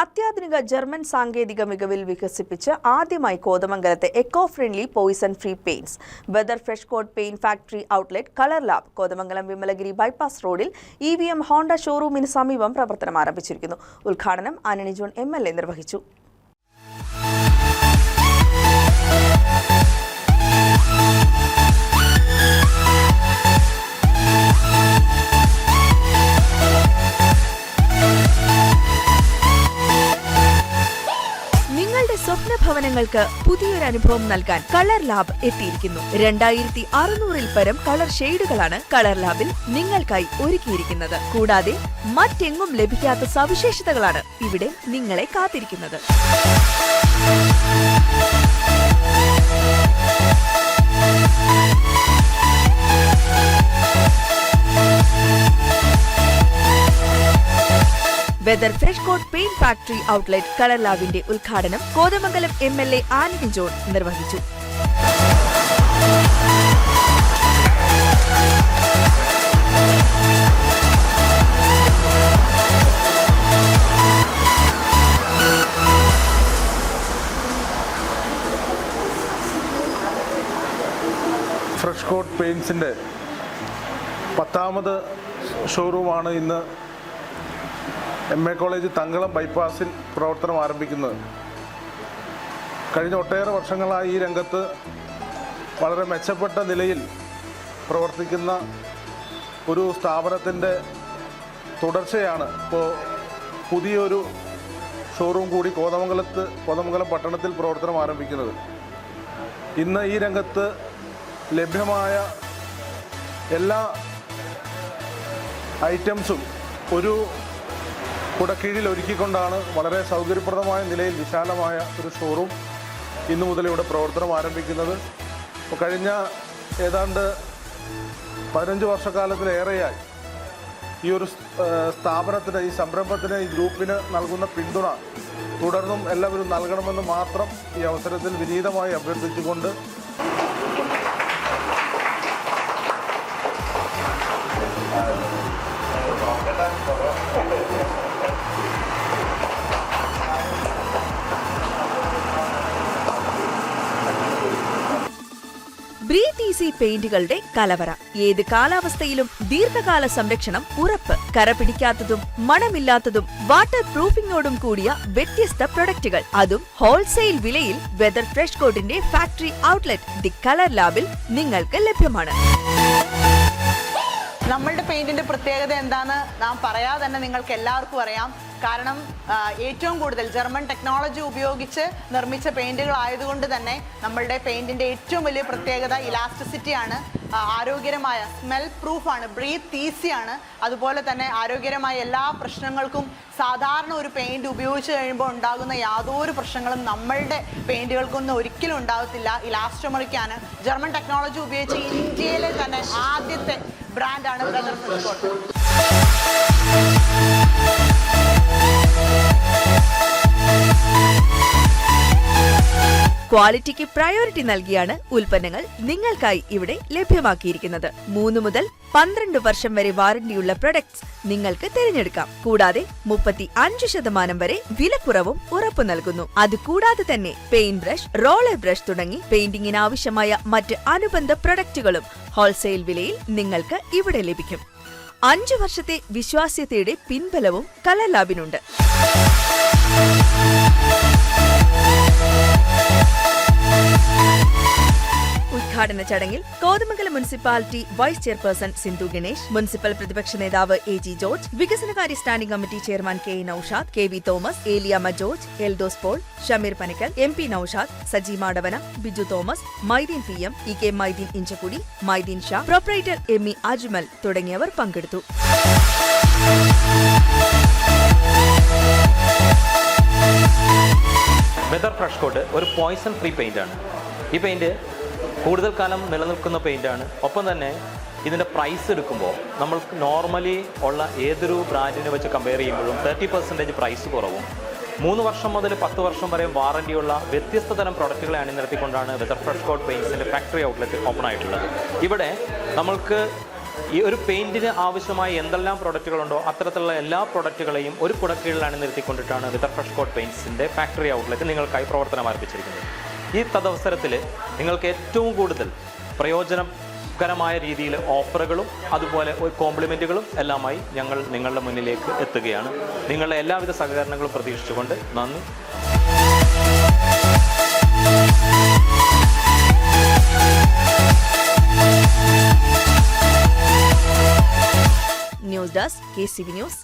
അത്യാധുനിക ജർമ്മൻ സാങ്കേതിക മികവിൽ വികസിപ്പിച്ച് ആദ്യമായി കോതമംഗലത്തെ eco friendly poison free paints weather fresh coat paint factory outlet colour lab Kothamangalam Vimalagiri bypass റോഡിൽ E V M Honda ഷോറൂമിന് സമീപം പ്രവർത്തനം ആരംഭിച്ചിരിക്കുന്നു. ഉദ്ഘാടനം Antony John M L A നിർവഹിച്ചു. സ്വപ്ന ഭവനങ്ങൾക്ക് പുതിയൊരു അനുഭവം നൽകാൻ കളർ ലാബ് എത്തിയിരിക്കുന്നു. രണ്ടായിരത്തി അറുന്നൂറിൽ പരം കളർ ഷെയ്ഡുകളാണ് കളർ ലാബിൽ നിങ്ങൾക്കായി ഒരുക്കിയിരിക്കുന്നത്. കൂടാതെ മറ്റെങ്ങും ലഭിക്കാത്ത സവിശേഷതകളാണ് ഇവിടെ നിങ്ങളെ കാത്തിരിക്കുന്നത്. Weather fresh coat paint factory outlet കളർലാവിന്റെ ഉദ്ഘാടനം Kothamangalam M L A Anand John നിർവഹിച്ചു ഫ്രഷ് കോട്ട് പെയിൻസിന്റെ പത്താമത് ഷോറൂമാണ് ഇന്ന് എം എ കോളേജ് തങ്കളം ബൈപ്പാസിൽ പ്രവർത്തനം ആരംഭിക്കുന്നത്. കഴിഞ്ഞ ഒട്ടേറെ വർഷങ്ങളായി ഈ രംഗത്ത് വളരെ മെച്ചപ്പെട്ട നിലയിൽ പ്രവർത്തിക്കുന്ന ഒരു സ്ഥാപനത്തിന്റെ തുടർച്ചയാണ് ഇപ്പോൾ പുതിയൊരു ഷോറൂം കൂടി കോതമംഗലത്ത് കോതമംഗലം പട്ടണത്തിൽ പ്രവർത്തനം ആരംഭിക്കുന്നത്. ഇന്ന് ഈ രംഗത്ത് ലഭ്യമായ എല്ലാ ഐറ്റംസും ഒരു കുടക്കീഴിൽ ഒരുക്കിക്കൊണ്ടാണ് വളരെ സൗകര്യപ്രദമായ നിലയിൽ വിശാലമായ ഒരു ഷോറൂം ഇന്നു മുതൽ ഇവിടെ പ്രവർത്തനം ആരംഭിക്കുന്നത്. കഴിഞ്ഞ ഏതാണ്ട് പതിനഞ്ച് വർഷക്കാലത്തിലേറെയായി ഈ ഒരു സ്ഥാപനത്തിന് ഈ സംരംഭത്തിന് ഈ ഗ്രൂപ്പിന് നൽകുന്ന പിന്തുണ തുടർന്നും എല്ലാവരും നൽകണമെന്ന് മാത്രം ഈ അവസരത്തിൽ വിനീതമായി അഭ്യർത്ഥിച്ചുകൊണ്ട് ബ്രീത്ത് ഈസി പെയിന്റുകളുടെ കലവറ. ഏത് കാലാവസ്ഥയിലും ദീർഘകാല സംരക്ഷണം ഉറപ്പ്. കര പിടിക്കാത്തതും മണമില്ലാത്തതും വാട്ടർ പ്രൂഫിംഗോടും കൂടിയ വ്യത്യസ്ത പ്രൊഡക്റ്റുകൾ. അതും ഹോൾസെയിൽ വിലയിൽ വെദർ ഫ്രഷ് കോട്ടിന്റെ ഫാക്ടറി ഔട്ട്ലെറ്റ് ദി കളർ ലാബിൽ നിങ്ങൾക്ക് ലഭ്യമാണ്. നമ്മളുടെ പെയിന്റിന്റെ പ്രത്യേകത എന്താന്ന് നാം പറയാതെ തന്നെ നിങ്ങൾക്ക് എല്ലാവർക്കും അറിയാം. കാരണം ഏറ്റവും കൂടുതൽ ജർമ്മൻ ടെക്നോളജി ഉപയോഗിച്ച് നിർമ്മിച്ച പെയിന്റുകൾ ആയതുകൊണ്ട് തന്നെ നമ്മളുടെ പെയിന്റിന്റെ ഏറ്റവും വലിയ പ്രത്യേകത ഇലാസ്റ്റിസിറ്റി ആണ് ആരോഗ്യകരമായ സ്മെൽ പ്രൂഫാണ് ബ്രീത്ത് ഈസിയാണ് അതുപോലെ തന്നെ ആരോഗ്യകരമായ എല്ലാ പ്രശ്നങ്ങൾക്കും സാധാരണ ഒരു പെയിന്റ് ഉപയോഗിച്ച് കഴിയുമ്പോൾ ഉണ്ടാകുന്ന യാതൊരു പ്രശ്നങ്ങളും നമ്മളുടെ പെയിന്റുകൾക്കൊന്നും ഒരിക്കലും ഉണ്ടാകത്തില്ല. ഇലാസ്റ്റോമറിക്കാണ് ജർമ്മൻ ടെക്നോളജി ഉപയോഗിച്ച് ഇന്ത്യയിലെ തന്നെ ആദ്യത്തെ ബ്രാൻഡാണ് ബ്രദർ ഫ്രിസ്കോട്ട് ക്വാളിറ്റിക്ക് പ്രയോറിറ്റി നൽകിയാണ് ഉൽപ്പന്നങ്ങൾ നിങ്ങൾക്കായി ഇവിടെ ലഭ്യമാക്കിയിരിക്കുന്നത്. മൂന്ന് മുതൽ പന്ത്രണ്ട് വർഷം വരെ വാറന്റിയുള്ള പ്രൊഡക്ട്സ് നിങ്ങൾക്ക് തിരഞ്ഞെടുക്കാം. കൂടാതെ മുപ്പത്തി അഞ്ച് ശതമാനം വരെ വിലക്കുറവും ഉറപ്പു നൽകുന്നു. അതുകൂടാതെ തന്നെ പെയിന്റ് ബ്രഷ് റോളർ ബ്രഷ് തുടങ്ങി പെയിന്റിങ്ങിന് ആവശ്യമായ മറ്റ് അനുബന്ധ പ്രൊഡക്റ്റുകളും ഹോൾസെയിൽ വിലയിൽ നിങ്ങൾക്ക് ഇവിടെ ലഭിക്കും. അഞ്ചു വർഷത്തെ വിശ്വാസ്യതയുടെ പിൻബലവും കലർ ഉദ്ഘാടന ചടങ്ങിൽ Kothamangalam municipality vice chairperson Sindhu Ganesh municipal പ്രതിപക്ഷ നേതാവ് എ ജി ജോർജ് വികസനകാര്യ standing committee chairman K Naushad K V Thomas Eliyamma George Eldhose Paul Shameer Panikkal M P Naushad Saji Madavana Biju Thomas Maideen P M E K Maideen Inchakudi Maideen Shah proprietor M E Ajmal തുടങ്ങിയവർ പങ്കെടുത്തു. Weather fresh coat ഒരു poison free paint ആണ്. ഈ paint കൂടുതൽ കാലം നിലനിൽക്കുന്ന പെയിന്റാണ് ഒപ്പം തന്നെ ഇതിന്റെ പ്രൈസ് എടുക്കുമ്പോൾ നമ്മൾക്ക് നോർമലി ഉള്ള ഏതൊരു ബ്രാൻഡിനെ വെച്ച് കമ്പയർ ചെയ്യുമ്പോഴും തേർട്ടി പെർസെന്റേജ് പ്രൈസ് കുറവും. മൂന്ന് വർഷം മുതൽ പത്ത് വർഷം വരെ വാറണ്ടിയുള്ള വ്യത്യസ്ത തരം പ്രൊഡക്റ്റുകളെ അണിനിരത്തിക്കൊണ്ടാണ് വെതർ ഫ്രഷ് കോട്ട് പെയിൻസിന്റെ ഫാക്ടറി ഔട്ട്ലെറ്റ് ഓപ്പൺ ആയിട്ടുള്ളത്. ഇവിടെ നമ്മൾക്ക് ഈ ഒരു പെയിന്റിന് ആവശ്യമായ എന്തെല്ലാം പ്രൊഡക്റ്റുകളുണ്ടോ അത്തരത്തിലുള്ള എല്ലാ പ്രൊഡക്റ്റുകളെയും ഒരു കുടക്കീഴിലാണ് നിർത്തിക്കൊണ്ടിട്ടാണ് വിതർ ഫ്രഷ് കോട്ട് പെയിന്റ്സിന്റെ ഫാക്ടറി ഔട്ട്ലെറ്റ് നിങ്ങൾക്കായി പ്രവർത്തനം ആരംഭിച്ചിരിക്കുന്നത്. ഈ തദവസരത്തിൽ നിങ്ങൾക്ക് ഏറ്റവും കൂടുതൽ പ്രയോജനകരമായ രീതിയിൽ ഓഫറുകളും അതുപോലെ കോംപ്ലിമെന്റുകളും എല്ലാമായി ഞങ്ങൾ നിങ്ങളുടെ മുന്നിലേക്ക് എത്തുകയാണ്. നിങ്ങളുടെ എല്ലാവിധ സഹകരണങ്ങളും പ്രതീക്ഷിച്ചുകൊണ്ട് നന്ദി. News desk K C V news.